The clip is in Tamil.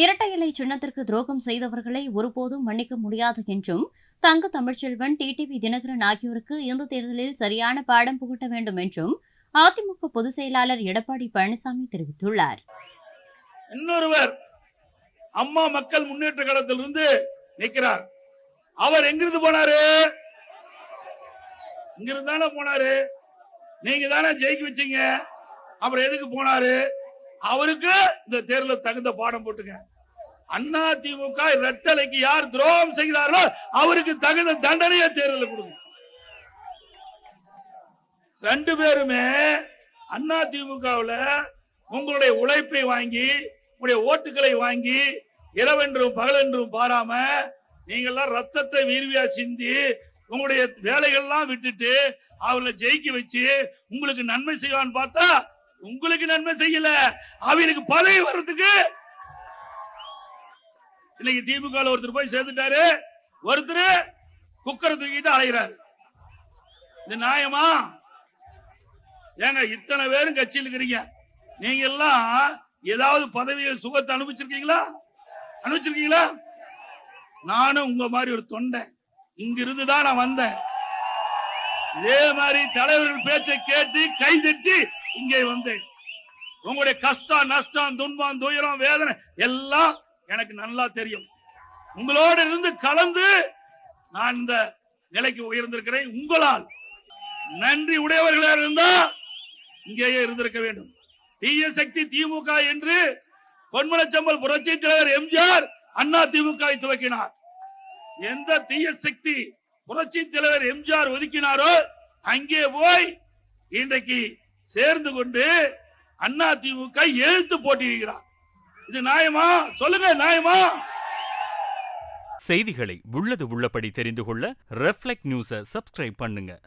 இரட்டை இலை சின்னத்திற்கு துரோகம் செய்தவர்களை ஒருபோதும் மன்னிக்க முடியாது என்றும் தங்க தமிழ்ச்செல்வன் டிடிவி தினகரன் ஆகியோருக்கு இந்த தேர்தலில் சரியான பாடம் புகட்ட வேண்டும் என்றும் அதிமுக பொதுச் செயலாளர் எடப்பாடி பழனிசாமி தெரிவித்துள்ளார். இன்னொருவர் அம்மா மக்கள் முன்னேற்ற கழகத்திலிருந்து நிற்கிறார். அவர் எங்கிருந்து போனாரு? இங்கிருந்து தானே போனாரு? நீங்க தானே ஜெயிக்க வச்சீங்க? அப்புறம் எதுக்கு போனாரு? அவருக்கு இந்த தேர்தல தகுந்த பாடம் போட்டுங்க. அண்ணா திமுக ரெட்டலைக்கு யார் துரோகம் செய்கிறார்களோ அவருக்கு தகுந்த தண்டனையை தேர்தல் கொடுங்க. ரெண்டு பேருமே அண்ணா திமுகவில் உங்களுடைய உழைப்பை வாங்கி உங்களுடைய ஓட்டுகளை வாங்கி இரவென்றும் பகலென்றும் பாராம நீங்கள்லாம் ரத்தத்தை வீர்வியா சிந்தி உங்களுடைய வேலைகள்லாம் விட்டுட்டு அவர்களை ஜெயிக்க வச்சு உங்களுக்கு நன்மை செய்வான்னு பார்த்தா உங்களுக்கு நன்மை செய்யல. அவனுக்கு பதவி வர்றதுக்கு. இன்னைக்கு திமுக ஒருத்தர் போய் சேர்ந்துட்டாரு. ஒருத்தர் குக்கரை தூக்கிட்டு அலைகிறாரு இது நியாயமா? ஏங்க இத்தனை பேரும் கட்சியில் இருக்கிறீங்க. நீங்க எல்லாம் ஏதாவது பதவியில் சுகத்தை அனுபவிச்சிருக்கீங்களா? அனுபவிச்சிருக்கீங்களா? நானும் உங்க மாதிரி ஒரு தொண்டை. இங்க தான் நான் வந்தேன். இதே மாதிரி தலைவர்கள் பேச்சை கேட்டு கைதட்டி இங்கே வந்தேன் உங்களுடைய கஷ்டம் நஷ்டம் துன்பம் துயரம் வேதனை எல்லாம் எனக்கு நல்லா தெரியும். உங்களோடு இருந்து கலந்து நான் இந்த நிலைக்கு உயர்ந்திருக்கிறேன். உங்களால் நன்றி உடையவர்களா இருந்தா இங்கேயே இருந்திருக்க வேண்டும். தீய சக்தி திமுக என்று பொன்மலச்சம்பல் புரட்சி தலைவர் எம்ஜிஆர் அண்ணா திமுக துவக்கினார். எந்த தீய சக்தி புரட்சி தலைவர் எம்ஜிஆர் ஒதுக்கினாரோ அங்கே போய் இன்றைக்கு சேர்ந்து கொண்டு அண்ணா திமுக எழுத்து போட்டியிருக்கிறார் இது நியாயமா? சொல்லுங்க நியாயமா? செய்திகளை உள்ளது உள்ளபடி தெரிந்து கொள்ள ரெஃப்ளெக்ட் நியூஸை சப்ஸ்கிரைப் பண்ணுங்க.